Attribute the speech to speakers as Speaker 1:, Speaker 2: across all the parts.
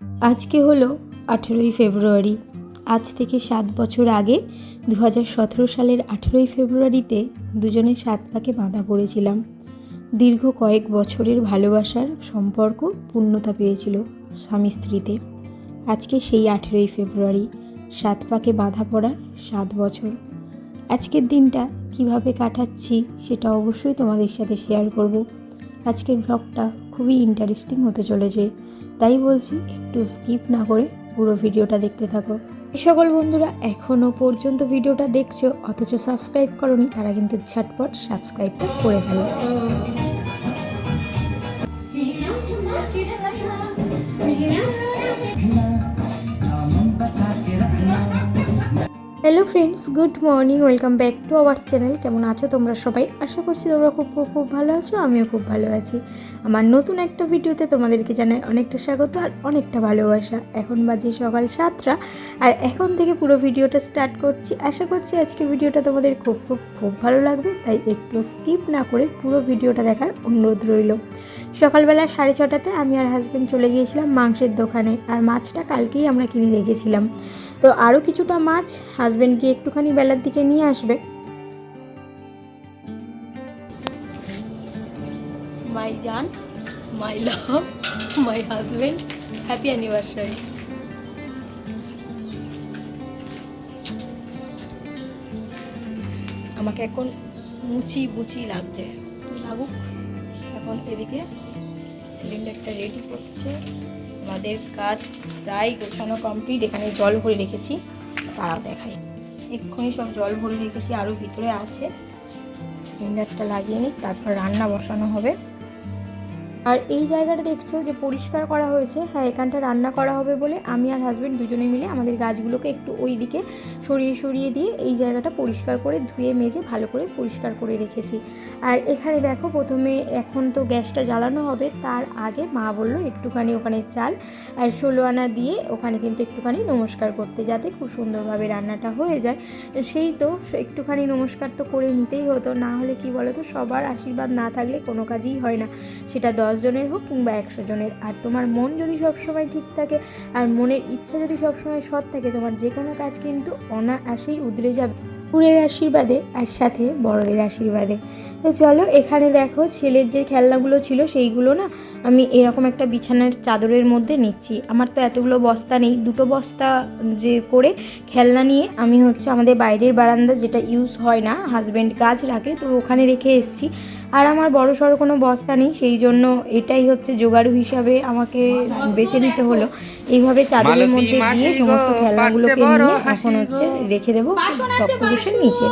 Speaker 1: আজকে হলো আঠেরোই ফেব্রুয়ারি। আজ থেকে সাত বছর আগে দু হাজার সতেরো সালের আঠেরোই ফেব্রুয়ারিতে দুজনে সাত পাকে বাঁধা পড়েছিলাম। দীর্ঘ কয়েক বছরের ভালোবাসার সম্পর্ক পূর্ণতা পেয়েছিল স্বামী স্ত্রীতে। আজকে সেই আঠেরোই ফেব্রুয়ারি, সাত পাকে বাঁধা পড়ার সাত বছর। আজকের দিনটা কীভাবে কাটাচ্ছি সেটা অবশ্যই তোমাদের সাথে শেয়ার করব। আজকের ব্লগটা খুবই ইন্টারেস্টিং হতে চলেছে। তাই বলছি একটু স্কিপ না করে পুরো ভিডিওটা দেখতে থাকো। সকল বন্ধুরা এখনও পর্যন্ত ভিডিওটা দেখছ, অথচ সাবস্ক্রাইব করনি, তারা কিন্তু ঝটপট সাবস্ক্রাইবটা করে ফেলো। Hello friends good morning welcome back to our channel কেমন আছো তোমরা সবাই? আশা করছি তোমরা খুব খুব খুব ভালো আছো, আমিও খুব ভালো আছি। আমার নতুন একটা ভিডিওতে তোমাদেরকে জানাই অনেকটা স্বাগত আর অনেকটা ভালোবাসা। এখন বাজে সকাল সাতটা আর এখন থেকে পুরো ভিডিওটা স্টার্ট করছি। আশা করছি আজকে ভিডিওটা তোমাদের খুব খুব খুব ভালো লাগবে, তাই একটু স্কিপ না করে পুরো ভিডিওটা দেখার অনুরোধ রইল। সকালবেলা সাড়ে ছটাতে আমি আর হাজব্যান্ড চলে গিয়েছিলাম মাংসের দোকানে আর মাছটা কালকেই আমরা কিনে রেখেছিলাম। তো আরও কিছুটা মাছ হাজব্যান্ড গিয়ে একটুখানি বেলার দিকে নিয়ে আসবে
Speaker 2: my Jan, my love, my husband. Happy anniversary. আমাকে এখন মুচি বুচি লাগছে লাগুক এখন এদিকে সিলিন্ডারটা রেডি করছে আমাদের কাজ প্রায় গোছানো কমপ্লিট এখানে জল ভরে রেখেছি। তারাও দেখাই। এক্ষুনি সব জল ভরে রেখেছি আরও ভিতরে আছে। সিলিন্ডারটা লাগিয়ে নিই, তারপর রান্না বসানো হবে।
Speaker 1: আর এই জায়গাটা দেখছ যে পরিষ্কার করা হয়েছে। হ্যাঁ এখানটা রান্না করা হবে বলে আমি আর হাজব্যান্ড দুজনে মিলে আমাদের গাছগুলোকে একটু ওই দিকে সরিয়ে সরিয়ে দিয়ে এই জায়গাটা পরিষ্কার করে ধুয়ে, মেজে, ভালো করে পরিষ্কার করে রেখেছি। আর এখানে দেখো প্রথমে এখন তো গ্যাসটা জ্বালানো হবে, তার আগে মা বলল একটুখানি ওখানে চাল আর ষোলো আনা দিয়ে ওখানে কিন্তু একটুখানি নমস্কার করতে যাতে খুব সুন্দরভাবে রান্নাটা হয়ে যায়। সেই তো একটুখানি নমস্কার তো করে নিতেই হতো, না হলে কি বলো তো সবার আশীর্বাদ না থাকলে কোনো কাজই হয় না। সেটা দশ জনের হোক কিংবা একশো জনের। আর তোমার মন যদি সবসময় ঠিক থাকে, আর মনের ইচ্ছা যদি সবসময় সৎ থাকে, তোমার যে কোনো কাজ কিন্তু অনায়াসেই উদরে যাবে। ঠাকুরের আশীর্বাদে, আর সাথে বড়দের আশীর্বাদে। তো চলো, এখানে দেখো ছেলের যে খেলনাগুলো ছিল, সেইগুলো না আমি এরকম একটা বিছানার চাদরের মধ্যে নিচ্ছি। আমার তো এতগুলো বস্তা নেই। দুটো বস্তা যে করে খেলনা নিয়ে আমি হচ্ছে আমাদের বাইরের বারান্দা যেটা ইউজ হয় না হাজব্যান্ড গাছ রাখে, তো ওখানে রেখে এসেছি। আর আমার বড় সড়ো কোনো বস্তা নেই সেই জন্য এটাই হচ্ছে জোগাড় হিসাবে আমাকে বেছে নিতে হলো। এইভাবে চাদরের মধ্যে দিয়ে সমস্ত খেলাগুলোকে নিয়ে এখন হচ্ছে রেখে দেবো সব নিচে।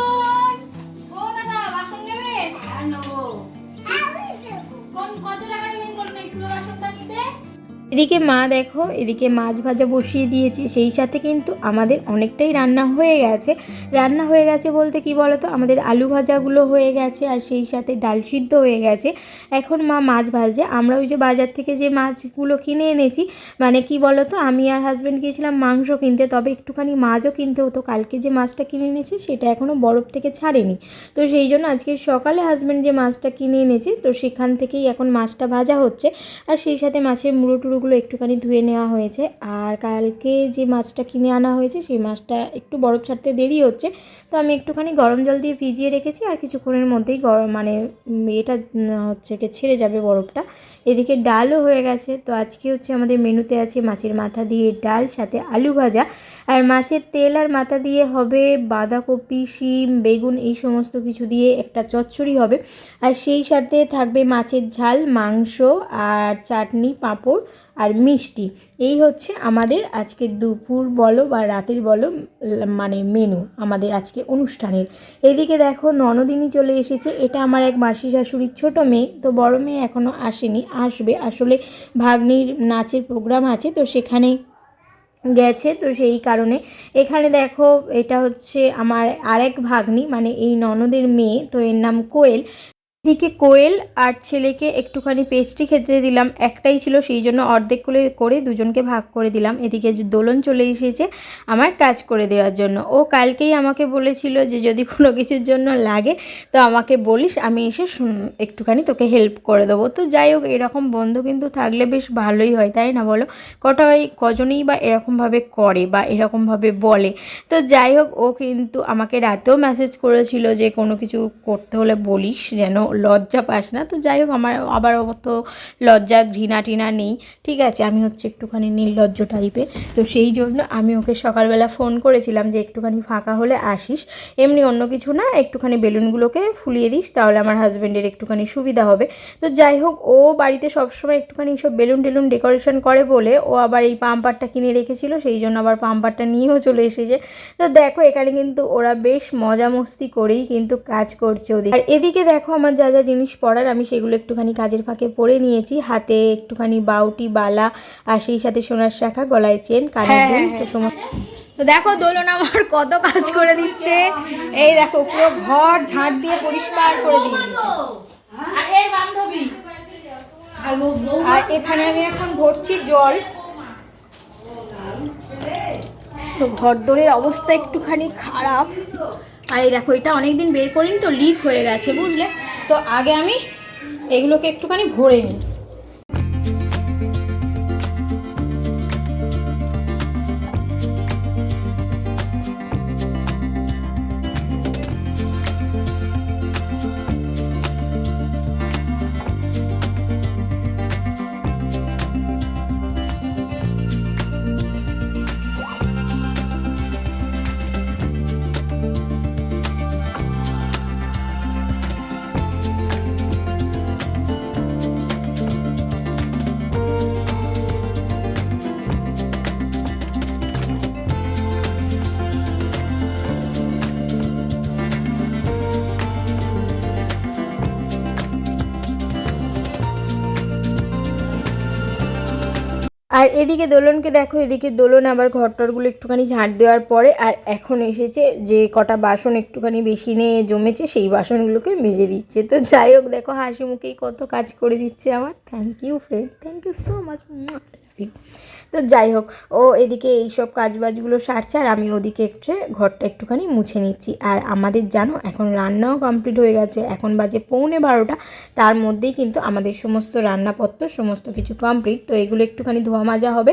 Speaker 1: এদিকে মা দেখো, এদিকে মাছ ভাজা বসিয়ে দিয়েছি, সেই সাথে কিন্তু আমাদের অনেকটাই রান্না হয়ে গেছে। রান্না হয়ে গেছে বলতে কি বলতো? আমাদের আলু ভাজাগুলো হয়ে গেছে আর সেই সাথে ডাল সিদ্ধ হয়ে গেছে। এখন মা মাছ ভাজছে। আমরা ওই যে বাজার থেকে যে মাছগুলো কিনে এনেছি মানে কি বলতো? আমি আর হাজব্যান্ড গিয়েছিলাম মাংস কিনতে, তবে একটুখানি মাছও কিনতে হতো। কালকে যে মাছটা কিনে এনেছি, সেটা এখনও বরফ থেকে ছাড়েনি। তো সেই জন্য আজকে সকালে হাজব্যান্ড যে মাছটা কিনে এনেছে, তো সেখান থেকেই এখন মাছটা ভাজা হচ্ছে। আর সেই সাথে মাছের মুড়ো টুড়োগুলো একটুখানি ধুয়ে নেওয়া হয়েছে। আর কালকে যে মাছটা কিনে আনা হয়েছে, সেই মাছটা একটু বরফ ছাড়তে দেরি হচ্ছে। তো আমি একটুখানি গরম জল দিয়ে ভিজিয়ে রেখেছি আর কিছুক্ষণের মধ্যেই গরম মানে এটা হচ্ছে কি ছেড়ে যাবে বরফটা। এদিকে ডালও হয়ে গেছে। তো আজকে হচ্ছে আমাদের মেনুতে আছে মাছের মাথা দিয়ে ডাল, সাথে আলু ভাজা। আর মাছের তেল আর মাথা দিয়ে হবে বাঁধাকপি, শিম, বেগুন, এই সমস্ত কিছু দিয়ে একটা চচ্চড়ি হবে। আর সেই সাথে থাকবে মাছের ঝাল, মাংস, আর চাটনি, পাঁপড়। আর মিষ্টি। এই হচ্ছে আমাদের আজকে দুপুর বলো বা রাতের বলো মানে মেনু আমাদের আজকে অনুষ্ঠানের। এদিকে দেখো ননদিনী চলে এসেছে। এটা আমার এক মাসি শাশুড়ির ছোট মেয়ে, তো বড় মেয়ে এখনও আসেনি, আসবে। আসলে ভাগ্নির নাচের প্রোগ্রাম আছে, তো সেখানে গেছে, তো সেই কারণে। এখানে দেখো এটা হচ্ছে আমার আরেক ভাগ্নি মানে এই ননদের মেয়ে, তো এর নাম কোয়েল। এদিকে কোয়েল আর ছেলেকে একটুখানি পেস্ট্রি খেতে দিলাম, একটাই ছিল, সেই জন্য অর্ধেক করে করে দুজনকে ভাগ করে দিলাম। এদিকে দোলন চলে এসেছে আমার কাজ করে দেওয়ার জন্য। ও কালকেই আমাকে বলেছিল যে, যদি কোনো কিছুর জন্য লাগে, তো আমাকে বলিস, আমি এসে একটুখানি তোকে হেল্প করে দেবো। তো যাই হোক, এরকম বন্ধু কিন্তু থাকলে বেশ ভালোই হয়, তাই না বলো? কটা কটাই কজনেই বা এরকমভাবে করে বা এরকমভাবে বলে। তো যাই হোক, ও কিন্তু আমাকে রাতেও মেসেজ করেছিল যে, কোনো কিছু করতে হলে বলিস যেন লজ্জা পাস না। তো যাই হোক, আমার আবার অত লজ্জা, ঘৃণা টিনা নেই। ঠিক আছে, আমি হচ্ছে একটুখানি নির্লজ্জ টাইপের তো সেই জন্য আমি ওকে সকালবেলা ফোন করেছিলাম যে, একটুখানি ফাঁকা হলে আসিস। এমনি অন্য কিছু না, একটুখানি বেলুনগুলোকে ফুলিয়ে দিস, তাহলে আমার হাজব্যান্ডের একটুখানি সুবিধা হবে। তো যাই হোক, ও বাড়িতে সবসময় একটুখানি সব বেলুন টেলুন ডেকোরেশন করে বলে, ও আবার এই পাম্পারটা কিনে রেখেছিল, সেই জন্য আবার পাম্পারটা নিয়েও চলে এসেছে। তো দেখো, এখানে কিন্তু ওরা বেশ মজা মস্তি করেই কিন্তু কাজ করছে ওদের। আর এদিকে দেখো, আমার যা যা জিনিস পড়ার আমি সেগুলো একটুখানি কাজের ফাঁকে পরে নিয়েছি। হাতে একটুখানি বাউটি বালা আর সেই সাথে সোনার শাখা গলায় চেন কানে
Speaker 2: হ্যাঁ,
Speaker 1: দুল
Speaker 2: হ্যাঁ,
Speaker 1: তো
Speaker 2: দেখো দোলন আমার কত কাজ করে দিচ্ছে। এই দেখো পুরো ঘর ঝাঁট দিয়ে পরিষ্কার করে দিচ্ছে আর এখানে আমি এখন ভরছি জল। তো ঘর দোরের অবস্থা একটুখানি খারাপ। আর এই দেখো, এটা অনেক দিন বের করিনি তো লিক হয়ে গেছে, বুঝলে? তো আগে আমি এগুলোকে একটুখানি ভরে নিই।
Speaker 1: আর এদিকে দোলনকে দেখো, এদিকে দোলন আবার ঘরটরগুলো একটুখানি ঝাঁট দেওয়ার পরে আর এখন এসেছে যে কটা বাসন একটুখানি বেশি নিয়ে জমেছে, সেই বাসনগুলোকে মেজে দিচ্ছে। তো যাই হোক, দেখো হাসি মুখেই কত কাজ করে দিচ্ছে আমার। Thank you friend thank you so much তো যাই হোক, ও এদিকে এইসব সব কাজবাজগুলো সারছে আর আমি ওদিকে একটু ঘরটা একটুখানি মুছে নিচ্ছি। আর আমাদের জানো, এখন রান্নাও কমপ্লিট হয়ে গেছে। এখন বাজে পৌনে বারোটা। তার মধ্যেই কিন্তু আমাদের সমস্ত রান্নাপত্র, সমস্ত কিছু কমপ্লিট তো এগুলো একটুখানি ধোয়া মাজা হবে।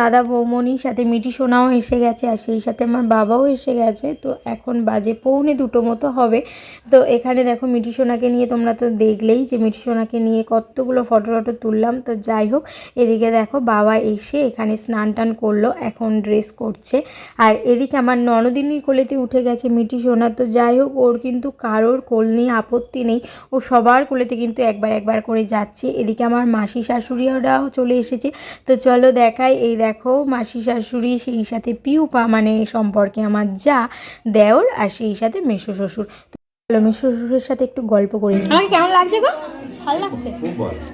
Speaker 1: দাদা বৌমনির সাথে মিটি সোনাও এসে গেছে আর সেই সাথে আমার বাবাও এসে গেছে। তো এখন বাজে পৌনে দুটো মতো হবে। তো এখানে দেখো মিটি সোনাকে নিয়ে তোমরা তো দেখলেই যে মিটি সোনাকে নিয়ে কতগুলো ফটো টটো তুললাম। তো যাই হোক, এদিকে দেখো বাবা এসে এখানে স্নান টান করল, এখন ড্রেস করছে। আর এদিকে আমার ননদিনীর কোলেতে উঠে গেছে মিটি সোনা। তো যাই হোক, ওর কিন্তু কারোর কোল নিয়ে আপত্তি নেই। ও সবার কোলেতে কিন্তু একবার একবার করে যাচ্ছে। এদিকে আমার মাসি শাশুড়িরাও চলে এসেছে। তো চলো দেখাই, এই দেখো মাসি শাশুড়ি সেই সাথে পিউপা মানে সম্পর্কে আমার যা দেওর আর সেই সাথে মেসো শ্বশুর। তো চলো মেসো শ্বশুরের সাথে একটু গল্প করে।
Speaker 2: আমাকে কেমন লাগছে গো? ভালো লাগছে?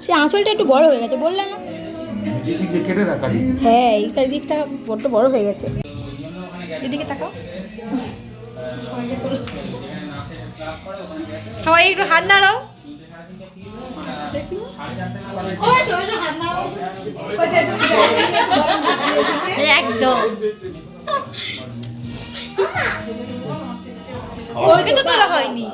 Speaker 2: সে আঁচলটা একটু বড় হয়ে গেছে বললাম না? হ্যাঁ এইটার দিকটা বড্ড বড় হয়ে গেছে। এদিকে তাকাও। সবাই একটু হাত নাড়াও। একদম। ওইটা তো তোলা হয়নি।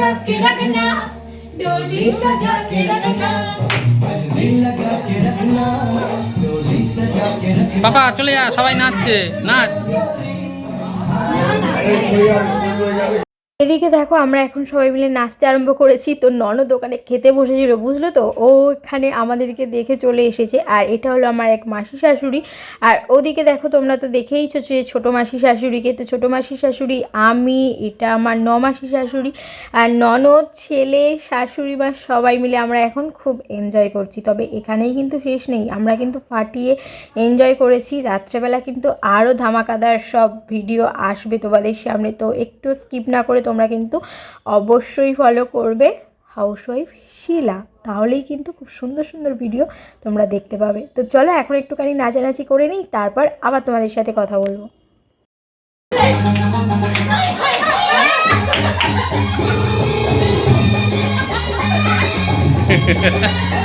Speaker 3: लगा के रखना डोली सजा के रखना मेहंदी लगा के रखना डोली सजा के रखना
Speaker 4: বাবা চলে যা সবাই নাচছে নাচ
Speaker 1: এদিকে দেখো, আমরা এখন সবাই মিলে নাচতে আরম্ভ করেছি। তো ননদ দোকানে খেতে বসেছিল, বুঝলো তো? ও এখানে আমাদেরকে দেখে চলে এসেছে। আর এটা হলো আমার এক মাসি শাশুড়ি। আর ওদিকে দেখো, তোমরা তো দেখেইছো যে ছোটো মাসি শাশুড়িকে। তো ছোটো মাসি শাশুড়ি, আমি, এটা আমার ন মাসি শাশুড়ি। আর ননদ, ছেলে, শাশুড়ি বা সবাই মিলে আমরা এখন খুব এনজয় করছি। তবে এখানেই কিন্তু শেষ নেই। আমরা কিন্তু ফাটিয়ে এনজয় করেছি। রাত্রেবেলা কিন্তু আরও ধামাকাদার সব ভিডিও আসবে তোমাদের সামনে। তো একটু স্কিপ না করে তোমরা কিন্তু অবশ্যই ফলো করবে হাউসওয়াইফ শিলা তাহলেই কিন্তু খুব সুন্দর সুন্দর ভিডিও তোমরা দেখতে পাবে তো চলো এখন একটুখানি নাচানাচি করে নিই, তারপর আবার তোমাদের সাথে কথা বলব Ha ha ha!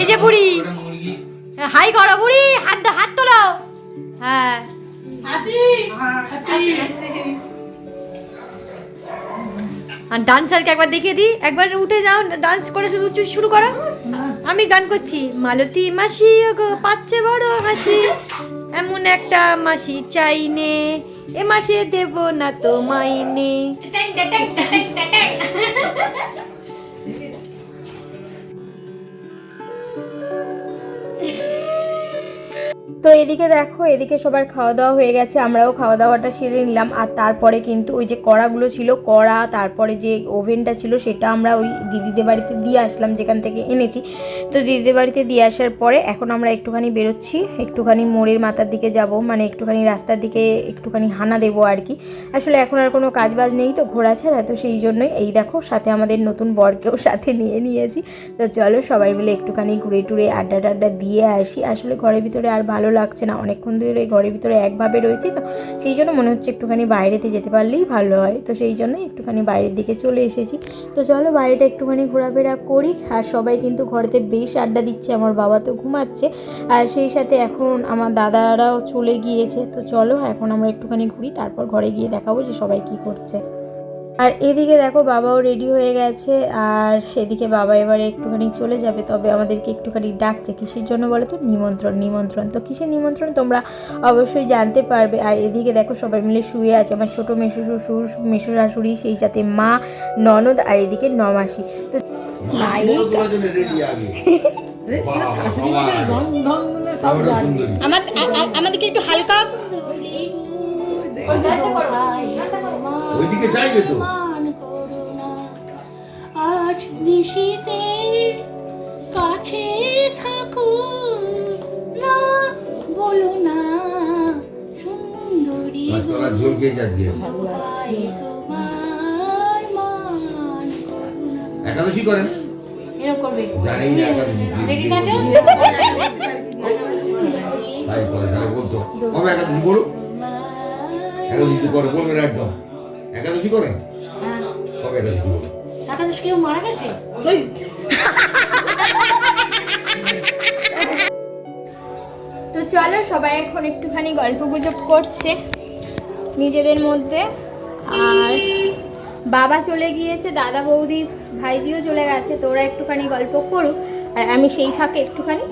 Speaker 2: এই যে বুড়ি। হাই করো বুড়ি হাত হাত তোলো। হ্যাঁ। আর ডান্সারকে একবার দেখিয়ে দিই। একবার উঠে যাও ডান্স করে শুরু শুরু করো। আমি গান করছি। মালতী মাসি গো পাচ্ছে বড় হাসি এমন একটা মাসি চাইনে এ মাসে দেব না তো মাইনে
Speaker 1: তো এদিকে দেখো, এদিকে সবার খাওয়া দাওয়া হয়ে গেছে, আমরাও খাওয়া দাওয়াটা সেরে নিলাম। আর তারপরে কিন্তু ওই যে কড়াগুলো ছিল, কড়া, তারপরে যে ওভেনটা ছিল সেটা আমরা ওই দিদিদের বাড়িতে দিয়ে আসলাম, যেখান থেকে এনেছি। তো দিদিদের বাড়িতে দিয়ে আসার পরে এখন আমরা একটুখানি বেরোচ্ছি, একটুখানি মোড়ের মাথার দিকে যাব মানে একটুখানি রাস্তার দিকে একটুখানি হানা দেবো আর কি। আসলে এখন আর কোনো কাজ বাজ নেই তো ঘোরা ছাড়া, তো সেই জন্যই এই দেখো, সাথে আমাদের নতুন বরকেও সাথে নিয়ে নিয়েছি। তো চলো সবাই মিলে একটুখানি ঘুরে টুরে আড্ডা টাড্ডা দিয়ে আসি। আসলে ঘরের ভিতরে আর ভালো লাগছে না। অনেকক্ষণ ধরে এই ঘরের ভিতরে একভাবে রয়েছি তো, সেই জন্য মনে হচ্ছে একটুখানি বাইরেতে যেতে পারলেই ভালো হয়। তো সেই জন্য একটুখানি বাইরের দিকে চলে এসেছি। তো চলো বাইরেটা একটুখানি ঘোরাফেরা করি। আর সবাই কিন্তু ঘরেতে বেশ আড্ডা দিচ্ছে, আমার বাবা তো ঘুমাচ্ছে। আর সেই সাথে এখন আমার দাদারাও চলে গিয়েছে। তো চলো এখন আমরা একটুখানি ঘুরি, তারপর ঘরে গিয়ে দেখাবো যে সবাই কি করছে। আর এদিকে দেখো বাবাও রেডি হয়ে গেছে আর এদিকে বাবা এবারে একটুখানি চলে যাবে তবে আমাদেরকে একটুখানি ডাকছে। কিসের জন্য বলো তো নিমন্ত্রণ নিমন্ত্রণ। তো কিসের নিমন্ত্রণ তোমরা অবশ্যই জানতে পারবে। আর এদিকে দেখো সবাই মিলে শুয়ে আছে আমার ছোটো মেসু শ্বশুর মেসু শাশুড়ি সেই সাথে মা ননদ আর এদিকে নমাসি। তো
Speaker 2: আমাদেরকে একটু হালকা
Speaker 5: ওইদিকে চাইবে তো।
Speaker 6: মান আজ নিশিতে কাছে থাকো না বলো না সুন্দরী
Speaker 5: ঝলকে যাচ্ছে
Speaker 6: মান
Speaker 5: একাদশী করেন
Speaker 6: এরকম করবে।
Speaker 5: না বলো? একাদশী করে বলবেন একদম। একাদশী করেন? কবে একাদশী
Speaker 6: একাদশ কেউ মারা গেছে?
Speaker 1: তো চলো সবাই এখন একটুখানি গল্প গুজব করছে নিজেদের মধ্যে। আর বাবা চলে গিয়েছে দাদা বৌদি ভাইজিও চলে গেছে তো ওরা একটুখানি গল্প করুক। আর আমি সেই ফাঁকে একটুখানি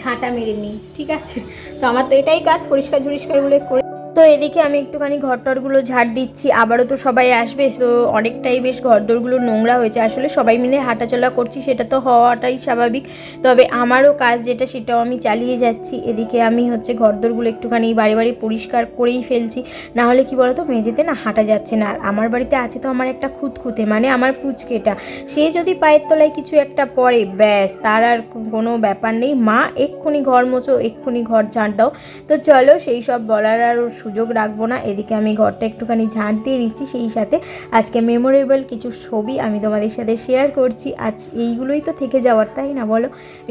Speaker 1: ঝাঁটা মেরে নিই ঠিক আছে? তো আমার তো এটাই কাজ পরিষ্কার ঝরিষ্কারগুলো করে তো এদিকে আমি একটুখানি ঘরটরগুলো ঝাড় দিচ্ছি। আবারও তো সবাই আসবে, তো অনেকটাই বেশ ঘরদোরগুলো নোংরা হয়েছে। আসলে সবাই মিলে হাঁটাচলা করছি, সেটা তো হওয়াটাই স্বাভাবিক। তবে আমারও কাজ যেটা, সেটাও আমি চালিয়ে যাচ্ছি। এদিকে আমি হচ্ছে ঘরদোরগুলো একটুখানি বাড়ি বাড়ি পরিষ্কার করেই ফেলছি। না হলে কি বলতো, মেঝেতে না হাঁটা যাচ্ছে না। আর আমার বাড়িতে আছে তো আমার একটা খুঁতখুঁতে মানে আমার পুচকেটা। সে যদি পায়ের তলায় কিছু একটা পড়ে, ব্যাস, তার আর কোনো ব্যাপার নেই। মা, এক্ষুনি ঘর মোছো, এক্ষুনি ঘর ঝাঁট দাও। তো চলো, সেই সব বলার আর সুযোগ রাখব না। এদিকে আমি ঘরটা একটুখানি ঝাঁট দিয়ে নিচ্ছি সেই সাথে আজকে মেমোরেবল কিছু ছবি আমি তোমাদের সাথে শেয়ার করছি। আজ এইগুলোই তো থেকে যাওয়ার, তাই না বলো?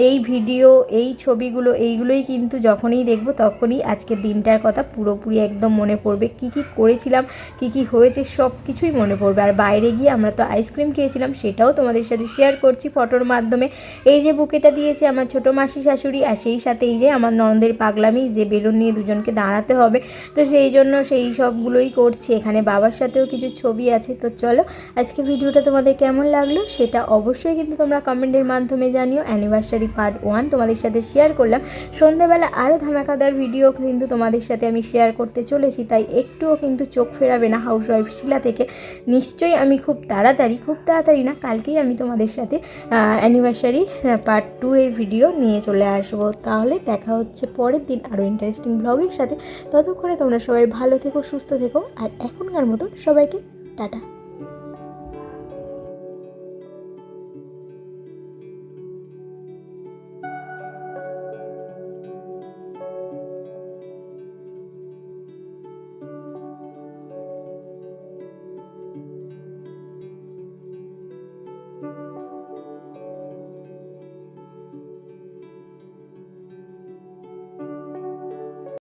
Speaker 1: এই ভিডিও এই ছবিগুলো, এইগুলোই কিন্তু যখনই দেখব তখনই আজকে দিনটার কথা পুরোপুরি একদম মনে পড়বে। কি কি করেছিলাম, কি কি হয়েছে সব কিছুই মনে পড়বে। আর বাইরে গিয়ে আমরা তো আইসক্রিম খেয়েছিলাম, সেটাও তোমাদের সাথে শেয়ার করছি ফটোর মাধ্যমে। এই যে বুকেটা দিয়েছে আমার ছোটো মাসি শাশুড়ি, আর সেই সাথে এই যে আমার ননদের পাগলামি, যে বেলুন নিয়ে দুজনকে দাঁড়াতে হবে। সেই জন্য সেই সবগুলোই করছি। এখানে বাবার সাথেও কিছু ছবি আছে। তো চলো, আজকে ভিডিওটা তোমাদের কেমন লাগল সেটা অবশ্যই কিন্তু তোমরা কমেন্টের মাধ্যমে জানিও। অ্যানিভার্সারি পার্ট ওয়ান তোমাদের সাথে শেয়ার করলাম। সন্ধ্যেবেলা আরও ধামাকাদার ভিডিও কিন্তু তোমাদের সাথে আমি শেয়ার করতে চলেছি। তাই একটুও কিন্তু চোখ ফেরাবে না হাউস ওয়াইফ শিলা থেকে। নিশ্চয়ই আমি খুব তাড়াতাড়ি খুব তাড়াতাড়ি না, কালকেই আমি তোমাদের সাথে অ্যানিভার্সারি পার্ট টু এর ভিডিও নিয়ে চলে আসব। তাহলে দেখা হচ্ছে পরের দিন আরও ইন্টারেস্টিং ব্লগের সাথে। ততক্ষণে তোমরা সবাই ভালো থেকো সুস্থ থেকো আর এখনকার মতো সবাইকে টাটা।